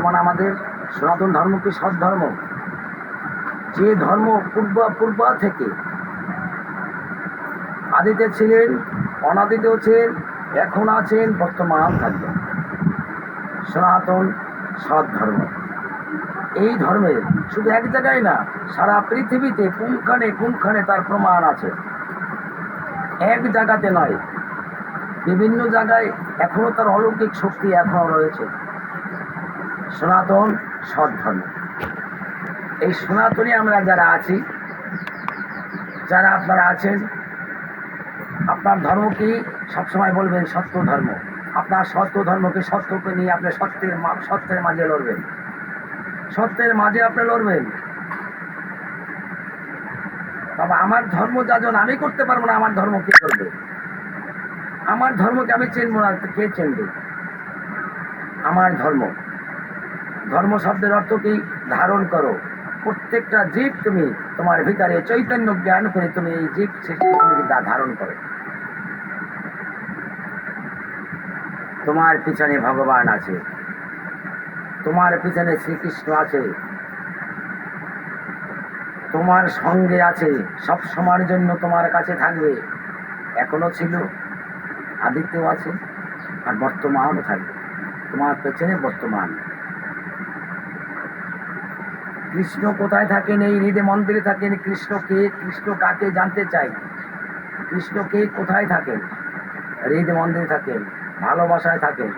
বর্তমান আমাদের সনাতন ধর্ম কি সৎ ধর্ম। যে ধর্ম পূর্ব পূর্ব থেকে আদিতে ছিলেন, অনাদিতেও ছিলেন, এখন আছেন, বর্তমান থাকবেন। সনাতন সৎ ধর্ম। এই ধর্মে শুধু এক জায়গায় না, সারা পৃথিবীতে কোনখানে কোনখানে তার প্রমাণ আছে? এক জায়গাতে নয়। বিভিন্ন জায়গায় এখনও তার অলৌকিক শক্তি এখনও রয়েছে। সনাতন সৎ ধর্ম। এই সনাতনী আমরা যারা আছি, যারা আপনারা আছেন, আপনার ধর্ম কি? সবসময় বলবেন সত্য ধর্ম। আপনার সত্য ধর্মকে সত্যকে নিয়ে আপনি সত্যের সত্যের মাঝে লড়বেন। সত্যের মাঝে আপনি লড়বেন। বাবা, আমার ধর্ম যাজন আমি করতে পারব না, আমার ধর্ম কে করবে? আমার ধর্মকে আমি চিনবো না, কে চিনবে? আমার ধর্ম। ধর্ম শব্দের অর্থ কি? ধারণ করো। প্রত্যেকটা জীব তুমি, তোমার ভিতরে চৈতন্য জ্ঞান করে তুমি এই জীব সৃষ্টি তা ধারণ করো। তোমার পিছনে ভগবান আছে। তোমার পিছনে শ্রীকৃষ্ণ আছে। তোমার সঙ্গে আছে, সব সময়ের জন্য তোমার কাছে থাকবে। এখনও ছিল আদিত্যও আছে, আর বর্তমানও থাকবে। তোমার পেছনে বর্তমান। কৃষ্ণ কোথায় থাকেন? এই হৃদয় মন্দিরে থাকেন। কৃষ্ণ কে, কৃষ্ণ কাকে জানতে চাই? কৃষ্ণ কে কোথায় থাকেন? হৃদয় মন্দিরে থাকেন, ভালোবাসায় থাকেন।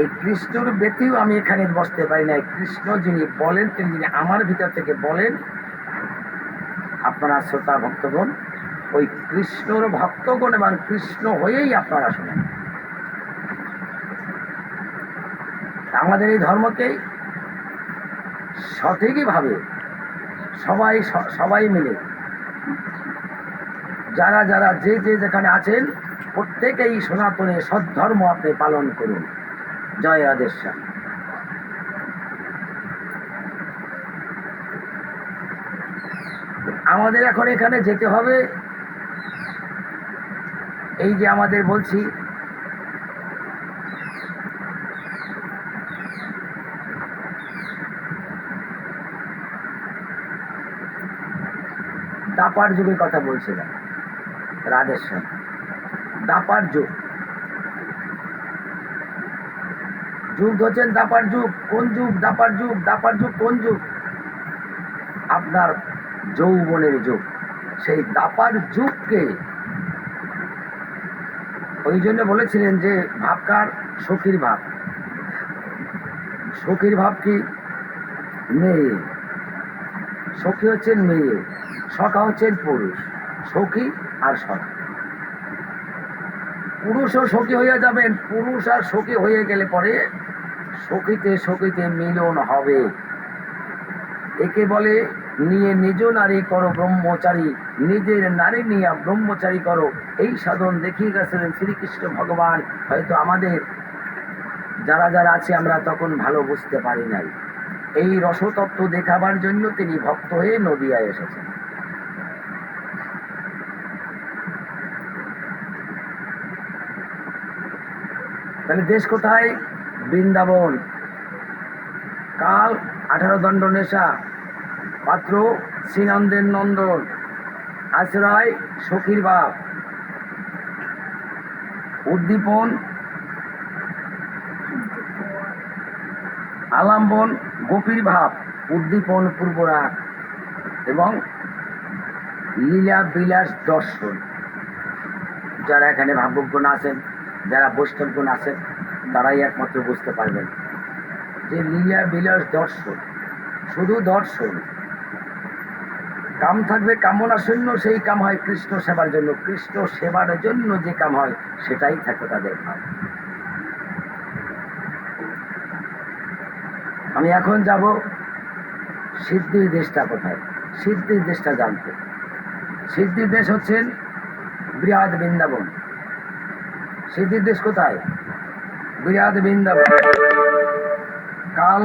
এই কৃষ্ণর ব্যতীও আমি এখানে বসতে পারি না কৃষ্ণ যিনি বলেন, তিনি যিনি আমার ভিতর থেকে বলেন, আপনারা শ্রোতা, ভক্তগণ, ওই কৃষ্ণর ভক্তগণ এবং কৃষ্ণ হয়েই আপনারা শোনেন। আমাদের এই ধর্মকেই সঠিকইভাবে সবাই সবাই মিলে যারা যারা যে যে যেখানে আছেন, প্রত্যেকেই সনাতনে সদ্ধর্ম আপনি পালন করুন। জয় রাধেশ্বর আমাদের এখন এখানে যেতে হবে। এই যে আমাদের বলছি দাপার যুগের কথা বলছিলাম। রাধেশ্বর দাপার যুগ। যুগ হচ্ছেন দাপার যুগ। কোন যুগ? দাপার যুগ। দাপার যুগ কোন যুগ? আপনার যৌবনের যুগ। সেই দাপার যুগকে ওই জন্য বলেছিলেন যে, ভাবকার সখীর ভাব। সখীর ভাব কি? মেয়ে। সখী হচ্ছেন মেয়ে। সখা হচ্ছেন পুরুষ, সখী আর সখা। পুরুষও সখী হয়ে যাবেন, পুরুষ আর সখী হয়ে গেলে পরে সখীতে সখীতে মিলন হবে। একে বলে, নিয়ে নিজ নারী করো ব্রহ্মচারী, নিজের নারী নিয়ে ব্রহ্মচারী করো। এই সাধন দেখিয়ে গেছিলেন শ্রীকৃষ্ণ ভগবান। হয়তো আমাদের যারা যারা আছে, আমরা তখন ভালো বুঝতে পারি নাই। এই রসতত্ত্ব দেখাবার জন্য তিনি ভক্ত হয়ে নদিয়ায় এসেছেন। তাহলে দেশ কোথায়? বৃন্দাবন। কাল আঠারো দণ্ড নেশা। পাত্র শ্রীনন্দের নন্দন। আশ্রয় সখীর বাপ। উদ্দীপন, আলাম্বন, গোপীর ভাব। উদ্দীপন, পূর্বরাগ। এবং লীলা বিলাস দর্শন। যারা এখানে ভাবজ্ঞ আছেন। যারা বৈষ্ণবগুণ আছেন তারাই একমাত্র বুঝতে পারবেন যে লীলা বিলাস দর্শন, শুধু দর্শন। কাম থাকবে কামনা শূন্য, সেই কাম হয় কৃষ্ণ সেবার জন্য। কৃষ্ণ সেবার জন্য যে কাম হয়, সেটাই থাকে তাদের ভাব আমি এখন যাব সিদ্ধির দেশটা কোথায়? সিদ্ধির দেশটা জানতে। সিদ্ধির দেশ হচ্ছেন বৃহৎ বৃন্দাবন। সিদ্ধির দেশ কোথায়? বৃহৎ বৃন্দাবন। কাল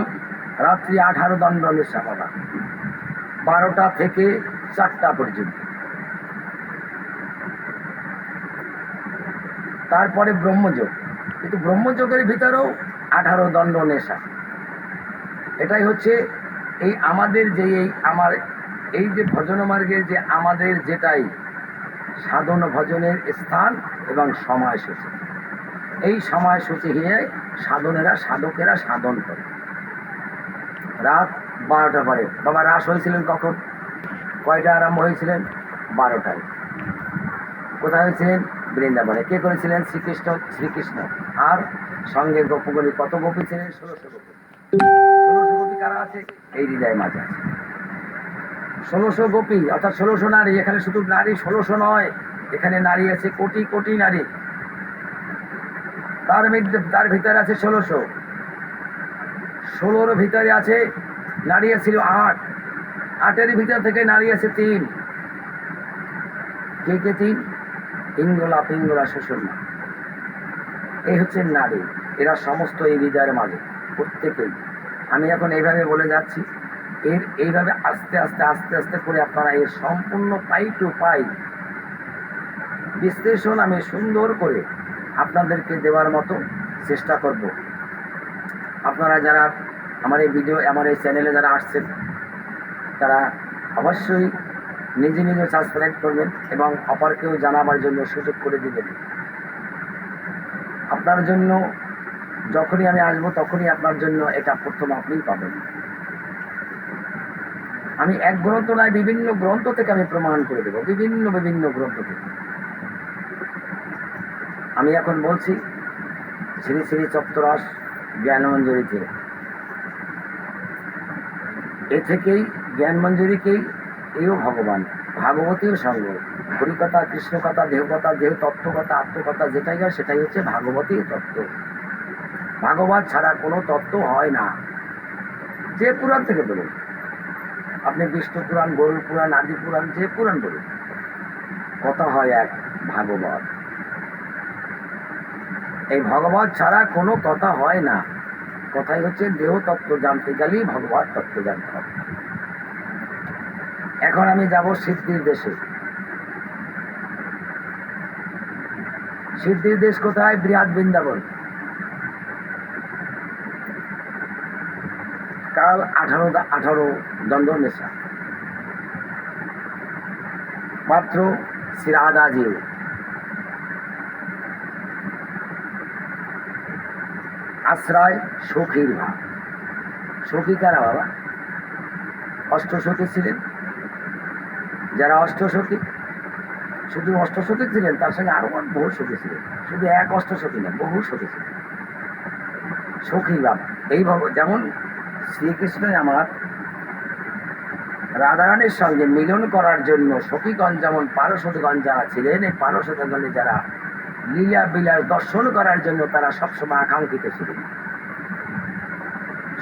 রাত্রি আঠারো দণ্ড নিঃসাপনা বারোটা থেকে চারটা পর্যন্ত। তারপরে ব্রহ্মযোগ। কিন্তু ব্রহ্মযোগের ভিতরেও আঠারো দণ্ড নেশা এটাই হচ্ছে এই আমাদের যে এই আমার এই যে ভজন মার্গের যে আমাদের যেটাই সাধন ভজনের স্থান এবং সময়সূচি। এই সময়সূচি নিয়ে সাধনেরা, সাধকেরা সাধন করে। রাত বারোটা পরে। বাবা রাস হয়েছিলেন কখন? কয়টা আরম্ভ হয়েছিলেন? বারোটায়। কোথায় হয়েছিলেন? বৃন্দাবনে। কে করেছিলেন? শ্রীকৃষ্ণ শ্রীকৃষ্ণ। আর সঙ্গে গোপগুলি কত গোপী ছিলেন? ষোলোশো গোপী কারা আছে? এই হৃদয় মাঝে আছে। ষোলোশো গোপী, অর্থাৎ ষোলোশো নারী। এখানে শুধু নারী ষোলোশো নয়। এখানে নারী আছে কোটি কোটি নারী। তার মধ্যে, তার ভিতরে আছে ষোলোশো। ষোলোর ভিতরে আছে, নারী ছিল আট। আটের ভিতর থেকে নারী আছে তিন। কে কে তিন? ইঙ্গলা পিঙ্গলা শ্বশুরমা এই হচ্ছে নারী। এরা সমস্ত এই হৃদয়ের মাঝে, প্রত্যেকেই। আমি এখন এইভাবে বলে যাচ্ছি, এর এইভাবে আস্তে আস্তে আস্তে আস্তে করে আপনারা এর সম্পূর্ণ পাই টু পাই বিশ্লেষণ আমি সুন্দর করে আপনাদেরকে দেওয়ার মতো চেষ্টা করব। আপনারা যারা আমার এই ভিডিও আমার এই চ্যানেলে যারা আসছেন, তারা অবশ্যই নিজে নিজে সাবস্ক্রাইব করবেন এবং অপরকেও জানাবার জন্য সুযোগ করে দিবেন। আপনার জন্য যখনই আমি আসব, তখনই আপনার জন্য এটা প্রথম আপনিই পাবেন। আমি এক গ্রন্থ নয়, বিভিন্ন গ্রন্থ থেকে আমি প্রমাণ করে দেবো, বিভিন্ন বিভিন্ন গ্রন্থ থেকে। আমি এখন বলছি, শ্রী শ্রী চত্বরস জ্ঞানমঞ্জুরি এ থেকেই জ্ঞানমঞ্জুরিকেই এও ভগবান। ভাগবতীয় সঙ্গ। হরিকথা, কৃষ্ণকথা, দেহকথা, দেহ তত্ত্বকথা, আত্মকথা যেটাই হয় সেটাই হচ্ছে ভাগবতীয় তত্ত্ব। ভাগবত ছাড়া কোনো তত্ত্ব হয় না। যে পুরাণ থেকে বলুন। আপনি বিষ্ণু পুরাণ, গরুর পুরাণ, আদি পুরাণ, যে পুরাণ বলুন। কথা হয় এক ভাগবত। এই ভগবত ছাড়া কোনো কথা হয় না। কথাই হচ্ছে দেহ তত্ত্ব জানতে গেলেই ভগবত তত্ত্ব জানতে হবে। এখন আমি যাব সিদ্ধির দেশে। সিদ্ধির দেশ কোথায়? বৃহৎ বৃন্দাবন। কাল আঠারো আঠারো দণ্ড নেশা। মাত্র শ্রীরাধাজিও। আশ্রয় সখীর ভাব সখী কারা বাবা? অষ্টসখী ছিলেন? যারা অষ্টসখী, শুধু অষ্টসখী ছিলেন, তার সঙ্গে আরও বহু সখী ছিলেন। শুধু এক অষ্টসখী না, বহু সখী ছিলেন। সখী বাবা, এই ভাব যেমন শ্রীকৃষ্ণই আমার রাধারানীর সঙ্গে মিলন করার জন্য সখীগঞ্জ যেমন পারসদগঞ্জ যারা ছিলেন, এই পারসদগঞ্জে যারা লীলা বিলাস দর্শন করার জন্য তারা সবসময় আকাঙ্ক্ষিত ছিলেন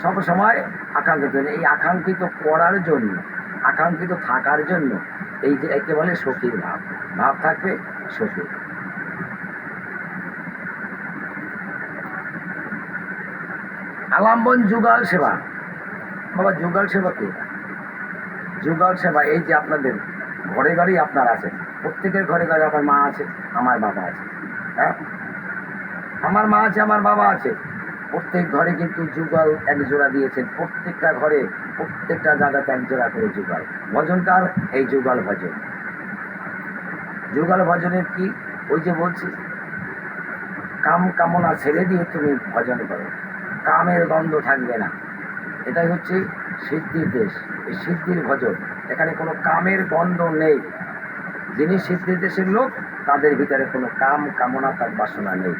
সব সময় আকাঙ্ক্ষিত এই আকাঙ্ক্ষিত করার জন্য, আকাঙ্ক্ষিত থাকার জন্য এই যে একে বলে সখীর ভাব। ভাব থাকবে সখী আলাম্বন যুগাল সেবা। বাবা, যুগাল সেবা কি? যুগাল সেবা, এই যে আপনাদের ঘরে ঘরেই আপনার আছে। প্রত্যেকের ঘরে ঘরে আপনার মা আছে, আমার বাবা আছে। হ্যাঁ আমার মা আছে, আমার বাবা আছে। প্রত্যেক ঘরে কিন্তু যুগল এক জোড়া দিয়েছেন। প্রত্যেকটা ঘরে, প্রত্যেকটা জায়গাতে এক জোড়া করে যুগল। ভজনকার এই যুগল ভজন। যুগল ভজনের কি? ওই যে বলছি। কাম কামনা ছেড়ে দিয়ে তুমি ভজন করো। কামের গন্ধ থাকবে না। এটাই হচ্ছে সিদ্ধির দেশ। এই সিদ্ধির ভজন। এখানে কোনো কামের গন্ধ নেই। যিনি সিদ্ধির দেশের লোক, তাদের ভিতরে কোনো কাম, কামনা তার বাসনা নেই।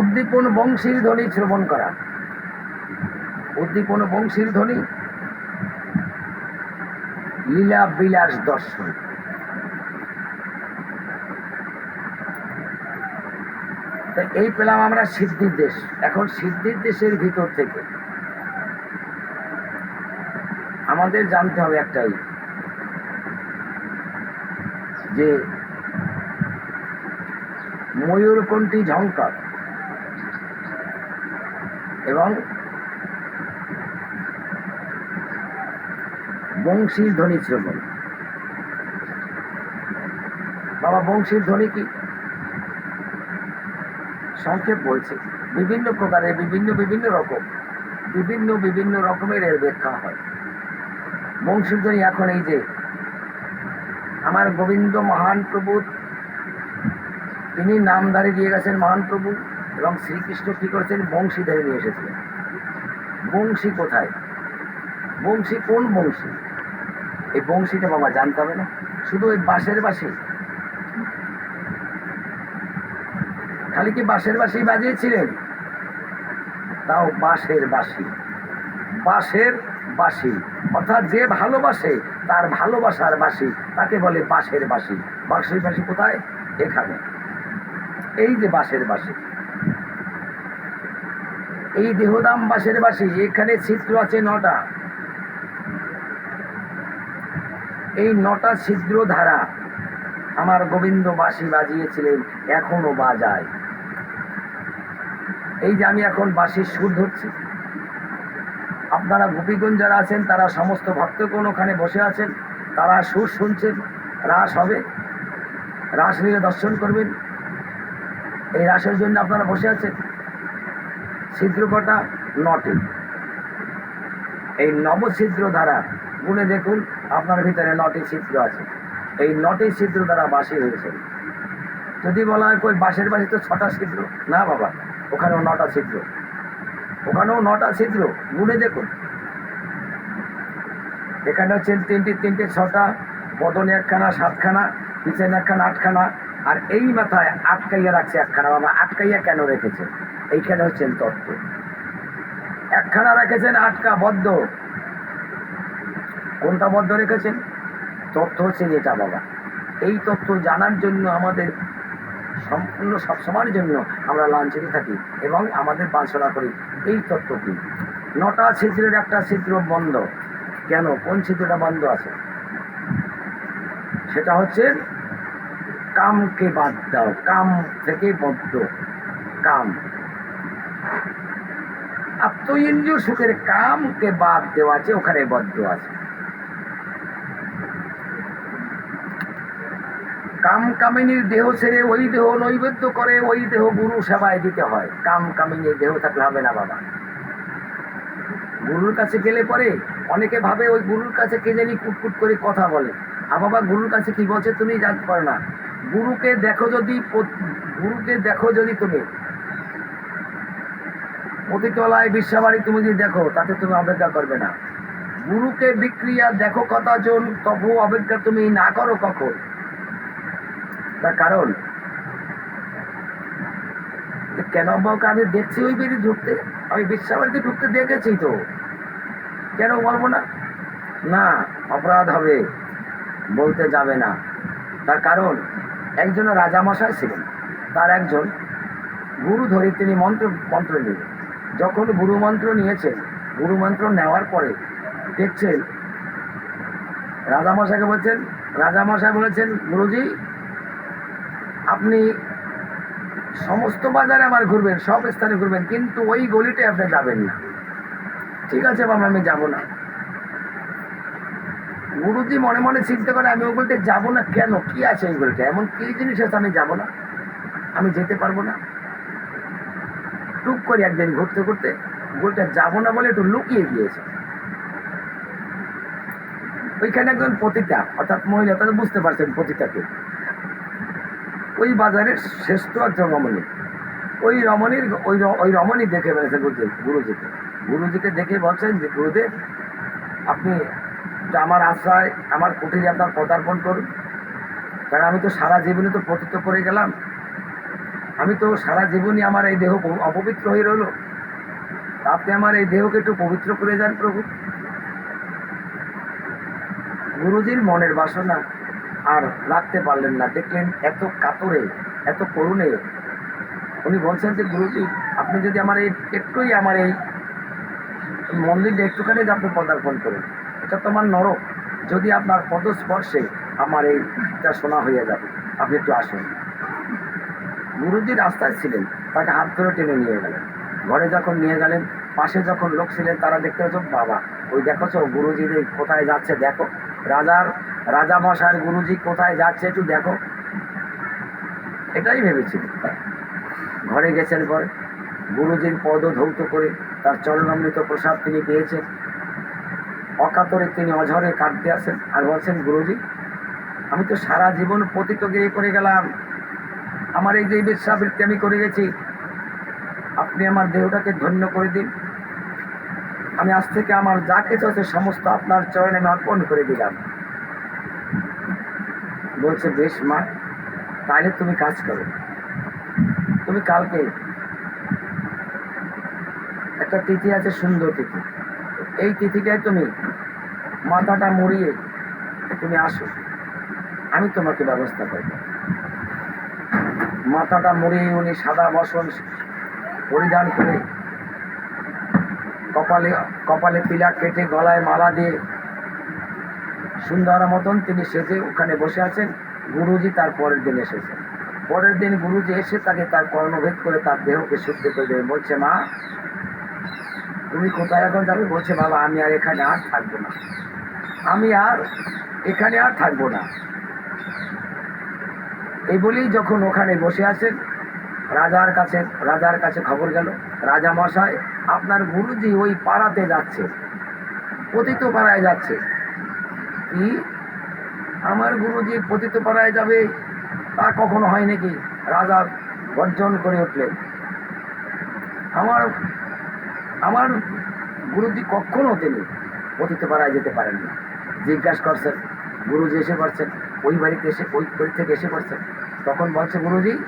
উদ্দীপন বংশীর ধ্বনি শ্রবণ করা। উদ্দীপন বংশীর ধ্বনি, লীলা বিলাস দর্শন। এই পেলাম আমরা সিদ্ধির দেশ। এখন সিদ্ধির দেশের ভিতর থেকে আমাদের জানতে হবে একটাই। যে ময়ূরকণ্ঠী ঝঙ্কার এবং বংশীর ধ্বনি শ্রবণ। বাবা, বংশীর ধ্বনি কি? সংক্ষেপ বলছি। বিভিন্ন প্রকারের, বিভিন্ন বিভিন্ন রকম, বিভিন্ন বিভিন্ন রকমের এর ব্যাখ্যা হয়। বংশীর ধ্বনি এখন এই যে আমার গোবিন্দ মহান প্রভু, তিনি নামধারী দিয়ে গেছেন মহান প্রভু এবং শ্রীকৃষ্ণ কি করেছেন? বংশী ধরে নিয়ে এসেছিলেন বংশী কোথায়? বংশী কোন বংশী? এই বংশীটা বাবা জানতে হবে না। শুধু ওই বাঁশের বাসি খালি কি বাঁশের বাসি বাজিয়েছিলেন? তাও বাঁশের বাসি বাঁশের বাসি অর্থাৎ যে ভালোবাসে, তার ভালোবাসার বাসি, তাকে বলে বাঁশের বাসি বাঁশের বাসি কোথায়? এখানে। এই যে বাঁশের বাসি এই দেহদাম বাঁশের বাসি এখানে ছিদ্র আছে নটা। এই নটা ছিদ্র ধারা আমার গোবিন্দ বাঁশি বাজিয়েছিলেন, এখনও বাজায়। এই যে আমি এখন বাঁশির সুর ধরছি। আপনারা গোপীগঞ্জ যারা আছেন, তারা সমস্ত ভক্তগণ ওখানে বসে আছেন, তারা সুর শুনছেন, রাস হবে। রাস নিয়ে দর্শন করবেন। এই রাসের জন্য আপনারা বসে আছেন। ছিদ্র কটা নটি। এই নবছিদ্র দ্বারা গুণে দেখুন, আপনার ভিতরে নটি ছিদ্র আছে। এই নটি ছিদ্র দ্বারা বাসি হয়েছে যদি বলা হয় কই বাঁশের বাসি তো ছটা ছিদ্র? না বাবা, ওখানেও নটা ছিদ্র। ওখানেও নটা ছিদ্র গুনে দেখুন। এখানে হচ্ছে তিনটে তিনটে, ছটা, বদনে একখানা, সাতখানা, পিছনে একখানা, আটখানা, আর এই মাথায় আটকাইয়া রাখছে একখানা। বাবা, আটকাইয়া কেন রেখেছে? এইখানে হচ্ছেন তত্ত্ব। একখানা রেখেছেন, আটকা, বদ্ধ। কোনটা বদ্ধ রেখেছেন? তথ্য হচ্ছে যেটা, বাবা। এই তথ্য জানার জন্য আমাদের সম্পূর্ণ সবসময়ের জন্য আমরা লাঞ্ছিত থাকি এবং আমাদের বাঞ্ছনা করি। এই তত্ত্ব কি নটা ছিদ্রের একটা ছিদ্র বন্ধ। কেন? কোন ছিদ্রটা বন্ধ আছে? সেটা হচ্ছে কামকে বাদ দাও। কাম থেকে বদ্ধ। কাম। আত্মইন্দ্রিয় সুখের কামকে বাদ দেওয়া আছে, ওখানে বদ্ধ আছে। কাম কামিনীর দেহ ছেড়ে ওই দেহ নৈবেদ্য করে, ওই দেহ গুরু সেবায় দিতে হয়। কাম কামিনীর দেহ থাকলে হবে না বাবা। গুরুর কাছে গেলে পরে অনেকে ভাবে ওই গুরুর কাছে কে জানি কুটকুট করে কথা বলে। আর বাবা, গুরুর কাছে কি বলছে তুমি জানতে পারো না। গুরুকে দেখো যদি গুরুকে দেখো যদি তুমি। পতিতলায় বিশ্বাবাড়ি তুমি যদি দেখো, তাতে তুমি অপেক্ষা করবে না। গুরুকে বিক্রিয়া দেখো কতজন তবু অপেক্ষা তুমি না করো কখন। তার কারণ? কেন বাবুকে আমি দেখছি ওই বেরিয়ে ঢুকতে? আমি বিশ্বাবাড়িতে ঢুকতে দেখেছি তো। কেন বলব না? না, অপরাধ হবে বলতে যাবে না। তার কারণ, একজন রাজামশাই ছিলেন। তার একজন গুরু ধরে তিনি মন্ত্র মন্ত্র নিলেন যখন গুরু মন্ত্র নিয়েছেন, গুরু মন্ত্র নেওয়ার পরে দেখছেন, রাজামশাইকে বলছেন, রাজামশাই বলেছেন, গুরুজি আপনি সমস্ত বাজারে আমার ঘুরবেন, সব স্থানে ঘুরবেন, কিন্তু ওই গলিতে আপনি যাবেন না। ঠিক আছে বাবা, আমি যাব না। গুরুজি মনে মনে চিন্তা করে, আমি ওই গলিতে যাব না কেন? কি আছে ওই গলিতে? এমন কি জিনিস আছে আমি যাব না? আমি যেতে পারব না? টুক করে একদিন ঘুরতে ঘুরতে গলিটা যাব না বলে একটু লুকিয়ে গিয়েছে। ওইখানে একজন পতিতা, অর্থাৎ মহিলা তাদের বুঝতে পারছেন পতিতাকে। ওই বাজারের শ্রেষ্ঠ একজন রমণী। ওই রমণীর, ওই ওই রমণী দেখে ফেলেছে গুরুজি, গুরুজিকে। গুরুজিকে দেখে বলছেন যে, গুরুদেব, আপনি আমার আশ্রয়, আমার কুটিরে আপনার পদার্পণ করুন। কারণ আমি তো সারা জীবনে তো পতিত করে গেলাম। আমি তো সারা জীবনই আমার এই দেহ অপবিত্র হয়ে রইল। আপনি আমার এই দেহকে একটু পবিত্র করে যান প্রভু। গুরুজির মনের বাসনা আর রাখতে পারলেন না। দেখলেন এত কাতরে, এত করুণে। উনি বলছেন যে, গুরুজি, আপনি যদি আমার এই, একটুই আমার এই মন্দিরটা একটুখানি আপনি পদার্পণ করুন, এটা তো আমার নরক। যদি আপনার পদস্পর্শে আমার এইটা শোনা হয়ে যাবে, আপনি একটু আসুন। গুরুজি রাস্তায় ছিলেন, তাকে হাত ধরে টেনে নিয়ে গেলেন। ঘরে যখন নিয়ে গেলেন, পাশে যখন লোক ছিলেন, তারা দেখতে পাচ্ছ বাবা, ওই দেখোছো গুরুজি কোথায় যাচ্ছে, দেখো। রাজার রাজা মশার গুরুজি কোথায় যাচ্ছে একটু দেখো। এটাই ভেবেছিলেন ঘরে গেছেন পরে গুরুজির পদ ধৌত করে তার চরণামৃত প্রসাদ তিনি পেয়েছেন। অকাতরে তিনি অঝরে কাঁদতে আসেন আর বলছেন, গুরুজি, আমি তো সারা জীবন পতিত গিয়ে করে গেলাম। আমার এই যে বেশ্যাবৃত্তি আমি করে গেছি। আপনি আমার দেহটাকে ধন্য করে দিন। আমি আজ থেকে আমার যা কিছু আছে সমস্ত আপনার চরণে আমি অর্পণ করে দিলাম। বলছে, বেশ মা, তাহলে তুমি কাজ করো। তুমি কালকে একটা তিথি আছে, সুন্দর তিথি। এই তিথিটায় তুমি মাথাটা মুড়িয়ে তুমি আসো। আমি তোমাকে ব্যবস্থা করব। মাথাটা মুড়িয়ে উনি সাদা বসন পরিধান করে কপালে কপালে তিলাক কেটে গলায় মালা দিয়ে সুন্দর মতন তিনি সেজে ওখানে বসে আছেন। গুরুজি তার পরের দিন এসেছেন। পরের দিন গুরুজি এসে তাকে তার কর্ণভেদ করে তার দেহকে শুদ্ধ করে দেবে। বলছে, মা, তুমি কোথায় এখন যাবে? বলছে, বাবা, আমি আর এখানে আর থাকব না। আমি আর এখানে আর থাকব না। এই বলেই যখন ওখানে বসে আছেন, রাজার কাছে রাজার কাছে খবর গেল। রাজা মশাই আপনার গুরুজি ওই পাড়াতে যাচ্ছে। পতিত পাড়ায় যাচ্ছে। কি? আমার গুরুজি পতিত পাড়ায় যাবে, তা কখনো হয় নাকি? রাজা গর্জন করে উঠলেন। আমার আমার গুরুজি কখনো তিনি পতিত পাড়ায় যেতে পারেন না। জিজ্ঞাসা করছেন, গুরুজি এসে পড়ছেন, ওই বাড়িতে এসে, ওই বাড়ি থেকে এসে পড়ছেন। তখন বলছে, গুরুজি,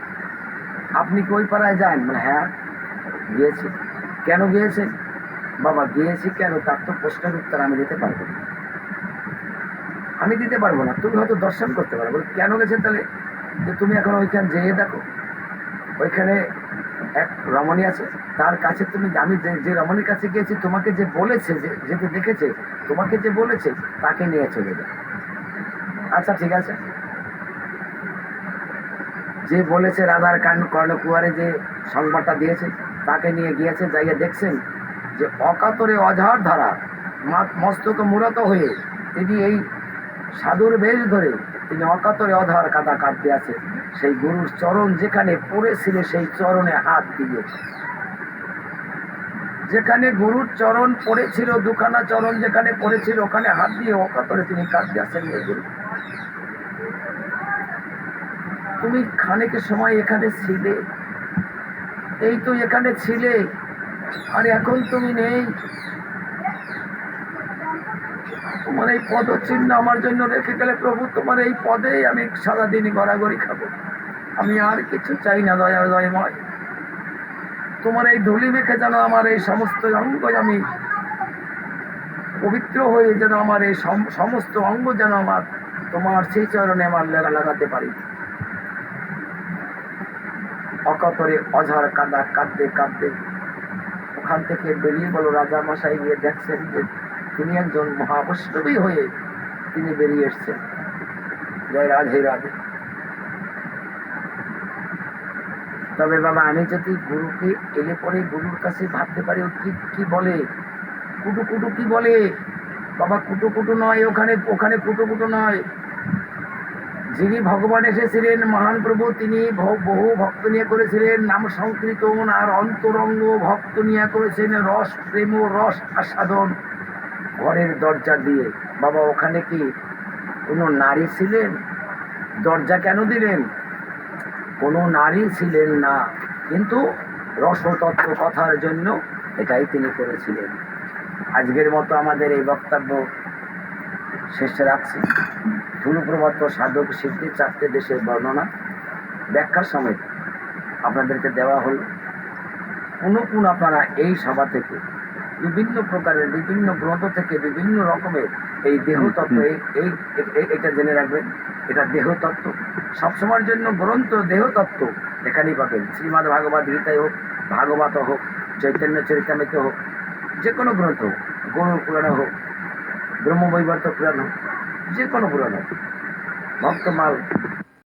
আপনি কি ওই পাড়ায় যান? মানে হ্যাঁ গিয়েছি। কেন গিয়েছেন? বাবা, গিয়েছি কেন? তার তো প্রশ্নের উত্তর আমি দিতে পারব না। আমি দিতে পারব না তুমি হয়তো দর্শন করতে পারো। বলে, কেন গেছেন তাহলে? যে তুমি এখন ওইখানে যেয়ে দেখো ওইখানে এক রমণী আছে তার কাছে তুমি আমি যে যে রমণীর কাছে গিয়েছি তোমাকে যে বলেছে যে যেতে দেখেছে তোমাকে যে বলেছে তাকে নিয়ে চলে যাও। আচ্ছা ঠিক আছে। যে বলেছে রাধার কান কর্ণকুয়ারে যে সংবাদটা দিয়েছে তাকে নিয়ে গিয়েছে যাইয়া দেখছেন যে অকাতরে অঝার ধারা মস্তকে মুরত হয়ে তিনি এই সাধুর বেশ ধরে তিনি অকাতরে অধার কাদা কাঁদতে আছে সেই গুরুর চরণ যেখানে পড়েছিল, সেই চরণে হাত দিয়েছে যেখানে গুরুর চরণ পড়েছিল, দুখানা চরণ যেখানে পড়েছিল, ওখানে হাত দিয়ে অকাতরে তিনি কাঁদতে গুরু। তুমি খানিক সময় এখানে ছিলে। এই তো এখানে ছিলে। আর এখন তুমি নেই। তোমার এই পদ চিহ্ন আমার জন্য রেখে গেলে প্রভু, তোমার এই পদেই আমি সারাদিন গড়াগড়ি খাব। আমি আর কিছু চাই না দয়া দয়ময়। তোমার এই ধুলি মেখে যেন আমার এই সমস্ত অঙ্গ আমি পবিত্র হয়ে যেন আমার এই সমস্ত অঙ্গ যেন আমার, তোমার সেই চরণে আমার লাগা লাগাতে পারি। অকাতরে অঝার কাদা কাঁদতে কাঁদতে ওখান থেকে বেরিয়ে গেল রাজা মশাই গিয়ে দেখছেন যে তিনি একজন মহাবৈষ্ণবী হয়ে তিনি বেরিয়ে এসছেন। জয় রাধে রাধে। তবে বাবা, আমি যদি গুরুকে এলে পরে গুরুর কাছে ভাবতে পারি, ও কি কি বলে? কুটু কুটু কি বলে? বাবা, কুটু কুটু নয়, ওখানে ওখানে কুটু কুটু নয়। যিনি ভগবান এসেছিলেন, মহান প্রভু, তিনি বহু ভক্ত নিয়ে করেছিলেন, নাম সংকীর্তন আর অন্তরঙ্গ ভক্ত নিয়ে করেছেন রস, প্রেম রস আস্বাদন। ঘরের দরজা দিয়ে, বাবা, ওখানে কি কোনো নারী ছিলেন? দরজা কেন দিলেন? কোনো নারী ছিলেন না, কিন্তু রসতত্ত্ব কথার জন্য এটাই তিনি করেছিলেন। আজকের মতো আমাদের এই বক্তব্য শেষে রাখছি। ধুনুপ্রবত্ত সাধক সিদ্ধি চারটে দেশের বর্ণনা। ব্যাখ্যা সমেত আপনাদেরকে দেওয়া হল। কোন কোন আপনারা এই সভা থেকে বিভিন্ন প্রকারের, বিভিন্ন গ্রন্থ থেকে বিভিন্ন রকমের এই দেহতত্ত্ব, এই এটা জেনে রাখবেন, এটা দেহতত্ত্ব। সবসময়ের জন্য গ্রন্থ দেহতত্ত্ব এখানেই পাবেন। শ্রীমদ্ ভাগবত গীতায় হোক, ভাগবত হোক, চৈতন্য চরিতামিতে হোক যে কোনো গ্রন্থ হোক গরুর পুরাণ হোক, ব্রহ্মবৈবর্ত পুরাণ হোক যে কোনো পুরাণ হোক, ভক্তমাল